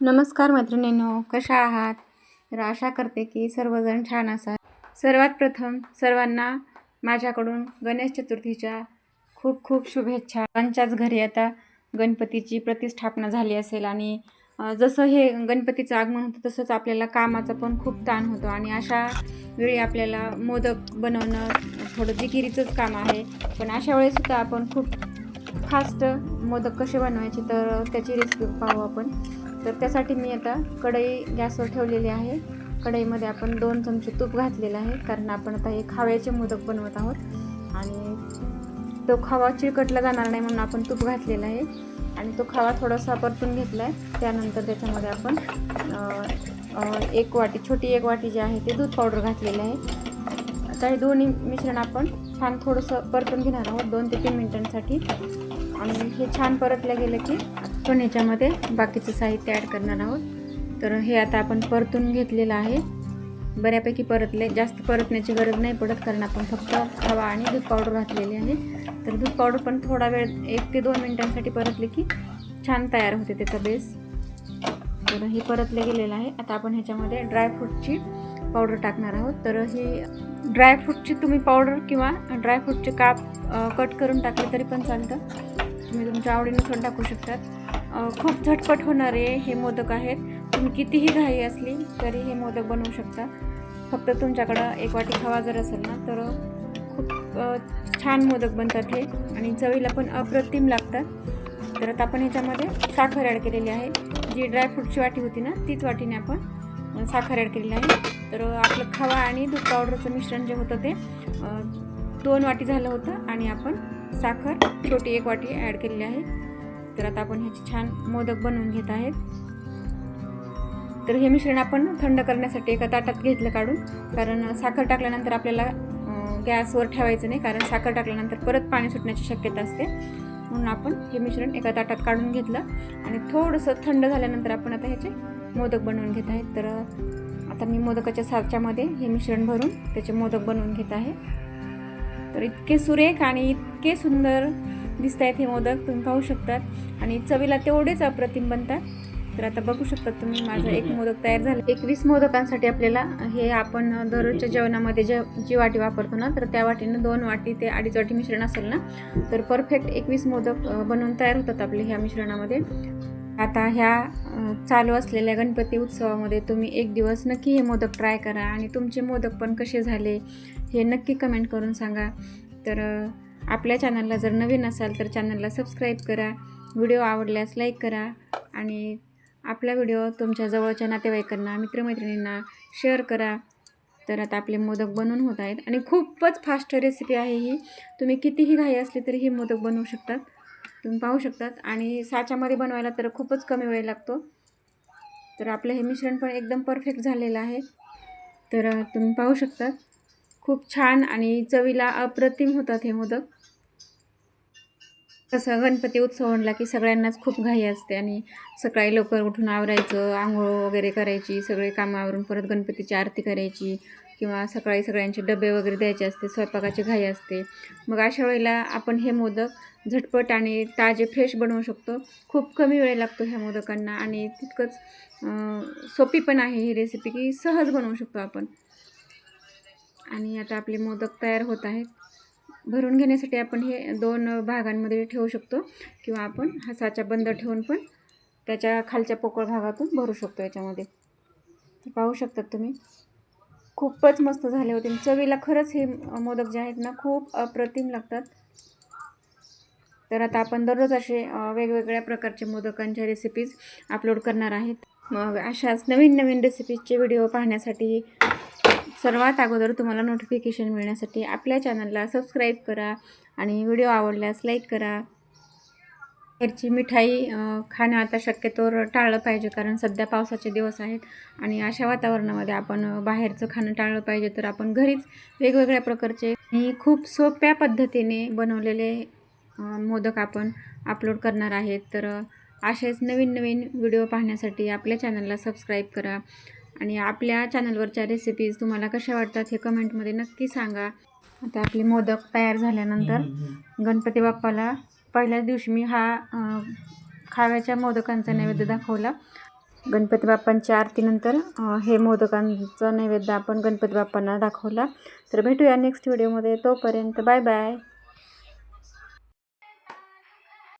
नमस्कार मैत्रिणींनो कशा आहात? तर आशा करते की सर्वजण छान असाल. सर्वात प्रथम सर्वांना माझ्याकडून गणेश चतुर्थीच्या खूप खूप शुभेच्छा. त्यांच्याच घरी आता गणपतीची प्रतिष्ठापना झाली असेल आणि जसं हे गणपतीचं आगमन होतं तसंच आपल्याला कामाचा पण खूप ताण होतो आणि अशा वेळी आपल्याला मोदक बनवणं थोडं जिकिरीचंच काम आहे. पण अशा वेळेसुद्धा आपण खूप फास्ट मोदक कसे बनवायचे तर त्याची रेसिपी पाहू आपण. तर त्यासाठी मी आता कढई गॅसवर ठेवलेली आहे. कढईमध्ये आपण दोन चमचे तूप घातलेलं आहे कारण आपण आता हे खाव्याचे मोदक बनवत आहोत. आणि तो खवा चिकटला जाणार नाही म्हणून आपण तूप घातलेलं आहे. आणि तो खवा थोडासा परतून घेतला आहे. त्यानंतर त्याच्यामध्ये आपण एक वाटी छोटी एक वाटी जी आहे ते दूध पावडर घातलेली आहे. आता हे दोन्ही मिश्रण आपण छान थोडंसं परतून घेणार आहोत दोन ते तीन मिनटांसाठी. आणि हे छान परतलं गेलं की आपण ह्याच्यामध्ये बाकीचं साहित्य ॲड करणार आहोत. तर हे आता आपण परतून घेतलेलं आहे. बऱ्यापैकी परतले जास्त परतण्याची गरज नाही पडत कारण आपण फक्त हवा आणि दूध पावडर घातलेली आहे. तर दूध पावडर पण थोडा वेळ एक ते दोन मिनिटांसाठी परतले की छान तयार होते त्याचा बेस तर हे परतले गेलेलं आहे. आता आपण ह्याच्यामध्ये ड्रायफ्रूटची पावडर टाकणार आहोत. तर ही ड्रायफ्रूटची तुम्ही पावडर किंवा ड्रायफ्रूटचे काप कट करून टाकले तरी पण चालतं. तुम्ही तुमच्या आवडीनुसार टाकू शकतात. खूप झटपट होणारे हे मोदक आहेत. तुम्ही कितीही घाई असली तरी हे मोदक बनवू शकता. फक्त तुमच्याकडं एक वाटी खवा जर असेल ना तर खूप छान मोदक बनतात हे. आणि चवीला पण अप्रतिम लागतात. तर आता आपण ह्याच्यामध्ये साखर ॲड केलेली आहे. जी ड्रायफ्रूटची वाटी होती ना तीच वाटीने आपण साखर ॲड केलेली आहे. तर आपलं खवा आणि दूध पावडरचं मिश्रण जे होतं ते दोन वाटी झालं होतं आणि आपण साखर छोटी एक वाटी ॲड केलेली आहे. तर आता आपण ह्याचे छान मोदक बनवून घेत आहेत. तर हे मिश्रण आपण थंड करण्यासाठी एका ताटात घेतलं काढून कारण साखर टाकल्यानंतर आपल्याला गॅसवर ठेवायचं नाही कारण साखर टाकल्यानंतर परत पाणी सुटण्याची शक्यता असते. म्हणून आपण हे मिश्रण एका ताटात काढून घेतलं आणि थोडंसं थंड झाल्यानंतर आपण आता ह्याचे मोदक बनवून घेत आहेत. तर आता मी मोदकाच्या साच्यामध्ये हे मिश्रण भरून त्याचे मोदक बनवून घेत आहे. तर इतके सुरेख आणि इतके सुंदर दिसत आहेत हे मोदक तुम्ही पाहू शकतात. आणि चवीला तेवढेच अप्रतिम बनतात. तर आता बघू शकता तुम्ही माझा एक मोदक तयार झाला. एकवीस मोदकांसाठी आपल्याला हे आपण दररोजच्या जेवणामध्ये जे जी वाटी वापरतो ना तर त्या वाटीनं दोन वाटी ते अडीच वाटी मिश्रण असेल ना तर परफेक्ट एकवीस मोदक बनवून तयार होतात आपले ह्या मिश्रणामध्ये. आता ह्या चालू असलेल्या गणपती उत्सवामध्ये तुम्ही एक दिवस नक्की हे मोदक ट्राय करा. आणि तुमचे मोदक पण कसे झाले हे नक्की कमेंट करून सांगा. तर आपल्या चॅनलला जर नवीन असाल तर चॅनलला सबस्क्राईब करा. व्हिडिओ आवडल्यास लाईक करा. आणि आपला व्हिडिओ तुमच्या जवळच्या नातेवाईकांना मित्रमैत्रिणींना शेअर करा. तर आता आपले मोदक बनवून होत आहेत. आणि खूपच फास्ट रेसिपी आहे ही. तुम्ही कितीही घाई असली तरी ही मोदक बनवू शकतात. तुम्ही पाहू शकतात. आणि साच्यामध्ये बनवायला तर खूपच कमी वेळ लागतो. तर आपलं हे मिश्रण पण एकदम परफेक्ट झालेलं आहे. तर तुम्ही पाहू शकतात. खूप छान आणि चवीला अप्रतिम होतात हे मोदक. कसं गणपती उत्सव म्हणला की सगळ्यांनाच खूप घाई असते आणि सकाळी लवकर उठून आवरायचं आंघोळ वगैरे करायची सगळे कामं आवरून परत गणपतीची आरती करायची किंवा सकाळी सगळ्यांचे डबे वगैरे द्यायचे असते स्वयंपाकाची घाई असते. मग अशा वेळेला आपण हे मोदक झटपट आणि ताजे फ्रेश बनवू शकतो. खूप कमी वेळ लागतो ह्या मोदकांना आणि तितकंच सोपी पण आहे ही रेसिपी की सहज बनवू शकतो आपण. आणि आता आपले मोदक तयार होत आहेत. भरून घेण्यासाठी आपण हे दोन भागांमध्ये ठेवू शकतो. किंवा आपण हा साचा बंद ठेवून पण त्याच्या खालच्या पोकळ भागातून भरू शकतो याच्यामध्ये. पाहू शकतात तुम्ही. खूपच मस्त झाले होते. चवीला खरंच हे मोदक जे आहेत ना खूप अप्रतिम लागतात. तर आता आपण दररोज असे वेगवेगळ्या प्रकारचे मोदकांच्या रेसिपीज अपलोड करणार आहेत. मग अशाच नवीन नवीन रेसिपीजचे व्हिडिओ पाहण्यासाठी सर्वात अगोदर तुम्हाला नोटिफिकेशन मिळण्यासाठी आपल्या चॅनलला सबस्क्राईब करा आणि व्हिडिओ आवडल्यास लाईक करा. घरची मिठाई खाणं आता शक्यतोवर टाळलं पाहिजे कारण सध्या पावसाचे दिवस आहेत आणि अशा वातावरणामध्ये आपण बाहेरचं खाणं टाळलं पाहिजे तर आपण घरीच वेगवेगळ्या प्रकारचे आणि खूप सोप्या पद्धतीने बनवलेले मोदक आपण अपलोड करणार आहेत. तर असेच नवीन नवीन व्हिडिओ पाहण्यासाठी आपल्या चॅनलला सबस्क्राईब करा. आणि आपल्या चॅनलवरच्या रेसिपीज तुम्हाला कशा वाटतात हे कमेंटमध्ये नक्की सांगा. आता आपले मोदक तयार झाल्यानंतर गणपती बाप्पाला पहिल्याच दिवशी मी हा खाव्याच्या मोदकांचा नैवेद्य दाखवला. गणपती बाप्पांच्या आरतीनंतर हे मोदकांचं नैवेद्य आपण गणपती बाप्पांना दाखवला. तर भेटूया नेक्स्ट व्हिडिओमध्ये तोपर्यंत बाय बाय.